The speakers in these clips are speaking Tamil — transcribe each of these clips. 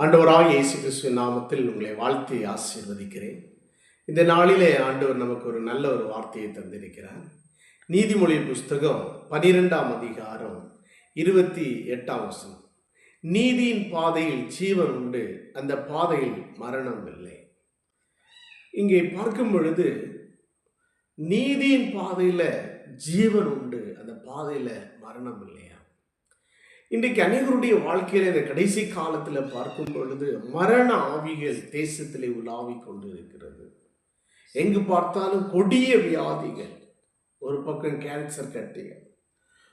ஆண்டவராக இயேசு கிறிஸ்துவின் நாமத்தில் உங்களை வாழ்த்தி ஆசீர்வதிக்கிறேன். இந்த நாளிலே ஆண்டவர் நமக்கு ஒரு நல்ல ஒரு வார்த்தையை தந்திருக்கிறார். நீதிமொழி புஸ்தகம் பனிரெண்டாம் அதிகாரம் இருபத்தி எட்டாம் வசனம். நீதியின் பாதையில் ஜீவன் உண்டு அந்த பாதையில் மரணம் இல்லை. இங்கே பார்க்கும் பொழுது நீதியின் பாதையில் ஜீவன் உண்டு அந்த பாதையில் மரணம் இல்லையா? இன்றைக்கு அனைவருடைய வாழ்க்கையில இந்த கடைசி காலத்தில் பார்க்கும் பொழுது மரண ஆவிகள் தேசத்திலே உலாவிக் கொண்டு இருக்கிறது எங்கு பார்த்தாலும் கொடிய வியாதிகள். ஒரு பக்கம் கேன்சர் கட்டிகள்.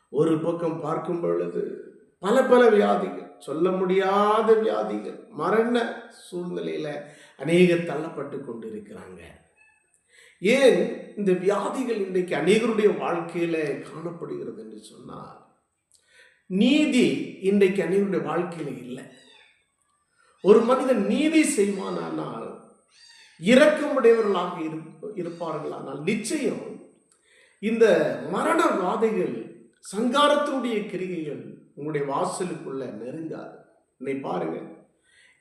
ஒரு பக்கம் பார்க்கும் பொழுது பல பல வியாதிகள். சொல்ல முடியாத வியாதிகள். மரண சூழ்நிலையில அநேகர் தள்ளப்பட்டு கொண்டு இருக்கிறாங்க ஏன் இந்த வியாதிகள் இன்றைக்கு அநேகருடைய வாழ்க்கையில காணப்படுகிறது என்று சொன்னால் நீதி இன்றைக்கு அனைவருடைய வாழ்க்கையில் இல்லை. ஒரு மனிதன் நீதி செய்வானானால் இரக்கமுடையவர்களாக இருப்பார்கள் இருப்பார்களானால் நிச்சயம் இந்த மரண வாதைகள் சங்காரத்தினுடைய கிரிகைகள் உங்களுடைய வாசலுக்குள்ள நெருங்காது. இன்னை பாருங்க.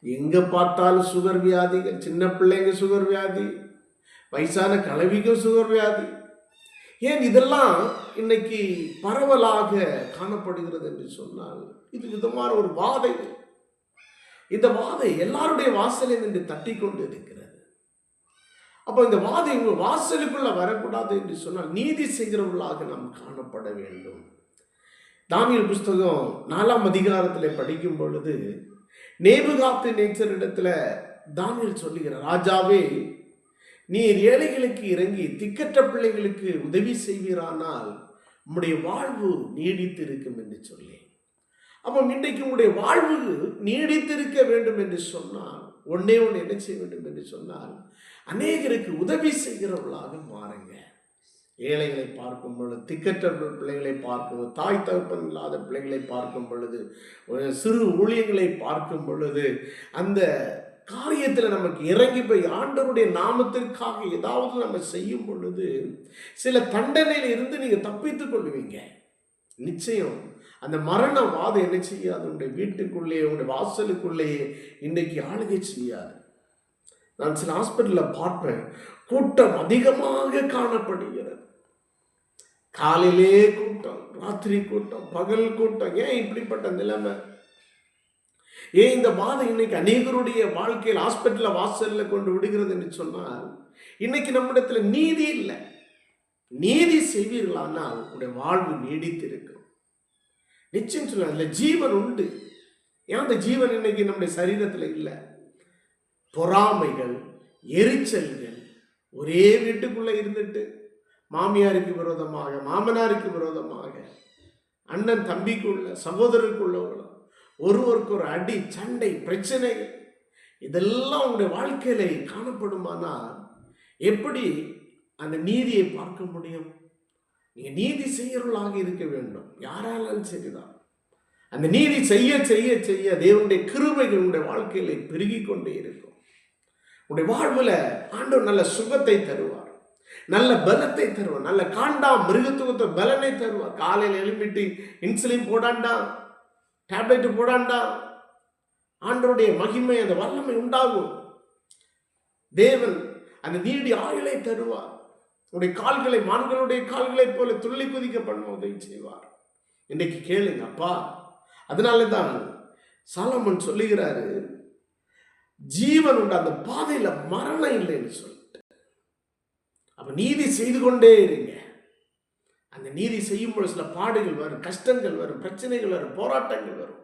எங்க பார்த்தாலும் சுகர் வியாதிகள் சின்ன பிள்ளைங்க சுகர் வியாதி வயசான கலவிக்கும் சுகர் வியாதி ஏன் இதெல்லாம் இன்னைக்கு பரவலாக காணப்படுகிறது என்று சொன்னால் இது விதமான ஒரு வாதை. இந்த வாதை எல்லாருடைய வாசலில் நின்று தட்டி கொண்டு இருக்கிறது அப்போ இந்த வாதை உங்க வாசலுக்குள்ள வரக்கூடாது என்று சொன்னால் நீதி செய்கிறவர்களாக நாம் காணப்பட வேண்டும். தானியல் புஸ்தகம் நாலாம் அதிகாரத்தில் படிக்கும் பொழுது நேபுகாத்து நேச்சரிடத்துல தானியல் சொல்லுகிறார் ராஜாவே நீர் ஏழைகளுக்கு இறங்கி திக்கற்ற பிள்ளைகளுக்கு உதவி செய்வீரானால் உம்முடைய வாழ்வு நீடித்திருக்கும் என்று சொல்லி அப்போ இன்றைக்கு உங்களுடைய வாழ்வு நீடித்திருக்க வேண்டும் என்று சொன்னால் ஒன்னே ஒன்று என்ன செய்ய வேண்டும் என்று சொன்னால் அநேகருக்கு உதவி செய்கிறவர்களாக மாறுங்க. ஏழைகளை பார்க்கும் பொழுது திக்கற்ற பிள்ளைகளை பார்க்கும் பொழுது, தாய் தகப்பன் இல்லாத பிள்ளைகளை பார்க்கும் பொழுது ஒரு சிறு ஊழியங்களை பார்க்கும் பொழுது அந்த காரியத்தில் நமக்கு இறங்கி போய் ஆண்டவருடைய நாமத்திற்காக ஏதாவது நம்ம செய்யும் பொழுது சில தண்டனையில் இருந்து நீங்கள் தப்பித்துக் கொள்ளுவீங்க நிச்சயம். அந்த மரண வாதம் என்ன செய்யாது? உங்களுடைய வீட்டுக்குள்ளேயே உங்களுடைய வாசலுக்குள்ளேயே இன்றைக்கு ஆளுகை செய்யாது. நான் சில ஹாஸ்பிட்டலில் பார்ப்பேன். கூட்டம் அதிகமாக காணப்படுகிறது. காலையிலே கூட்டம் ராத்திரி கூட்டம் பகல் கூட்டம். ஏன் இப்படிப்பட்ட நிலைமை? ஏன் இந்த பாதை இன்னைக்கு அநேகருடைய வாழ்க்கையில் ஹாஸ்பிட்டலில் வாசல்ல கொண்டு விடுகிறது என்று சொன்னால் இன்னைக்கு நம்மிடத்தில் நீதி இல்லை. நீதி செய்வீர்களானால் உடைய வாழ்வு நீடித்திருக்கும். நிச்சயம் சொல்ல அதுல ஜீவன் உண்டு. ஏன் அந்த ஜீவன் இன்னைக்கு நம்முடைய சரீரத்தில் இல்லை? பொறாமைகள் எரிச்சல்கள் ஒரே வீட்டுக்குள்ளே இருந்துட்டு மாமியாருக்கு விரோதமாக மாமனாருக்கு விரோதமாக அண்ணன் தம்பிக்குள்ள சகோதரருக்குள்ள ஒருவருக்கு ஒரு அடி சண்டை பிரச்சனை இதெல்லாம் உங்களுடைய வாழ்க்கையில காணப்படுமானால் எப்படி அந்த நீதியை பார்க்க முடியும்? நீங்க நீதி செய்யறவளாக இருக்க வேண்டும். யாராலும் சரிதான். அந்த நீதி செய்ய செய்ய செய்ய தேவனுடைய கிருபைகள் உங்களுடைய வாழ்க்கையில பெருகி கொண்டே இருக்கும். உங்களுடைய வாழ்வுல ஆண்டவர் நல்ல சுகத்தை தருவார். நல்ல பலத்தை தருவார். நல்ல காண்டா மிருகத்துவத்தை பலனை தருவார். காலையில் எழுப்பிட்டு இன்சுலின் போடாண்டா? டேப்லெட்டு போடாண்டா. ஆண்டருடைய மகிமை அந்த வல்லமை உண்டாகும். தேவன் அந்த நீடி ஆயுளை தருவார். உடைய கால்களை மான்களுடைய கால்களைப் போல துள்ளி குதிக்க பண்ண உதவி செய்வார். இன்னைக்கு கேளுங்க அப்பா. அதனால தான் சாலமன் சொல்லுகிறாரு ஜீவன் உண்டு அந்த பாதையில மரணம் இல்லைன்னு சொல்லிட்டு. அப்ப நீதி செய்து கொண்டே இருங்க. நீதி செய்யும் பொழுது சில பாடுகள் வரும் கஷ்டங்கள் வரும் பிரச்சனைகள் வரும் போராட்டங்கள் வரும்.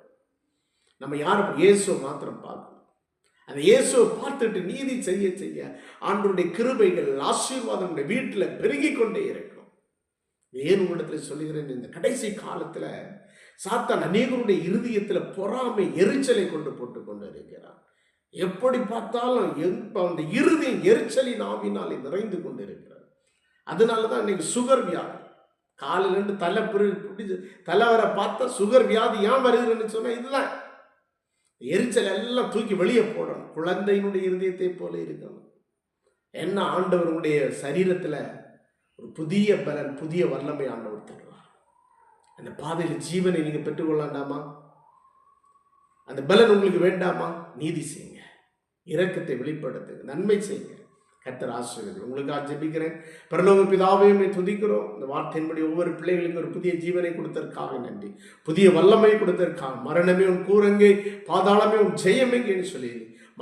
நம்ம யாரும் இயேசுவை மாத்திரம் பார்க்கணும் அந்த இயேசுவை பார்த்துட்டு நீதி செய்ய செய்ய ஆண்டருடைய கிருபைகள் ஆசீர்வாதம் வீட்டில் பெருகி கொண்டே இருக்கும். ஏன் உங்களிடத்தில் சொல்லுகிறேன் இந்த கடைசி காலத்தில் சாத்தான் அநேகருடைய இருதயத்தில் பொறாமை எரிச்சலை கொண்டு போட்டு கொண்டு இருக்கிறார் எப்படி பார்த்தாலும் எப்ப அந்த இறுதி எரிச்சலின் ஆவினாலே நிறைந்து கொண்டு இருக்கிறார் அதனால தான் இன்னைக்கு சுகர் வியாதி. காலையில இருந்து தலை பிரி தலைவரை தலை வர பார்த்தா சுகர் வியாதி ஏன் வருதுன்னு சொன்னால் இதுதான். எரிச்சல் எல்லாம் தூக்கி வெளியே போடணும். குழந்தையினுடைய இருதயத்தை போல இருக்கணும். என்ன ஆண்டவருடைய சரீரத்தில் ஒரு புதிய பலன் புதிய வல்லமை ஆண்டவர் தருவார். அந்த பாதையில் ஜீவனை நீங்கள் பெற்றுக்கொள்ளாண்டாமா அந்த பலன் உங்களுக்கு வேண்டாமா? நீதி செய்யுங்க. இரக்கத்தை வெளிப்படுத்துங்க. நன்மை செய்யுங்க. கத்தர் ஆசிரியர்கள் உங்களுக்காக ஜெபிக்கிறேன். பரலோக பிதாவையுமே துதிக்கிறோம். இந்த வார்த்தையின்படி ஒவ்வொரு பிள்ளைகளுக்கும் ஒரு புதிய ஜீவனை கொடுத்ததற்காக நன்றி. புதிய வல்லமை கொடுத்ததற்காக. மரணமே உன் கூரங்கே பாதாளமே உன் ஜெயமெங்கன்னு சொல்லி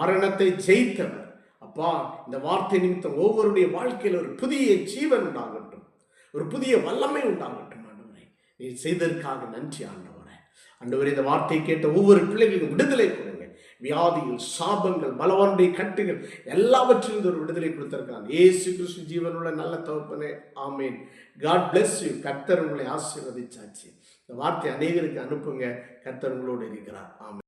மரணத்தை ஜெயித்தவர். அப்பா இந்த வார்த்தை நிமித்தம் ஒவ்வொருடைய வாழ்க்கையில் ஒரு புதிய ஜீவன் உண்டாகட்டும். ஒரு புதிய வல்லமை உண்டாகட்டும் ஆண்டவரை. நீ செய்ததற்காக நன்றி ஆண்டவரை. ஆண்டவரை இந்த வார்த்தை கேட்ட ஒவ்வொரு பிள்ளைகளுக்கும் விடுதலை கொடுங்க. வியாதிகள் சாபங்கள் பலவானுடைய கட்டுகள் எல்லாவற்றிலும் ஒரு விடுதலை கொடுத்திருக்காங்க ஏசு கிறிஸ்து ஜீவனுள்ள நல்ல தகப்பனே ஆமேன். காட் பிளஸ் யூ கர்த்தர் உங்களை ஆசீர்வதிச்சாச்சு. இந்த வார்த்தை அநேகருக்கு அனுப்புங்க. கர்த்தர் உங்களோடு இருக்கிறார். ஆமேன்.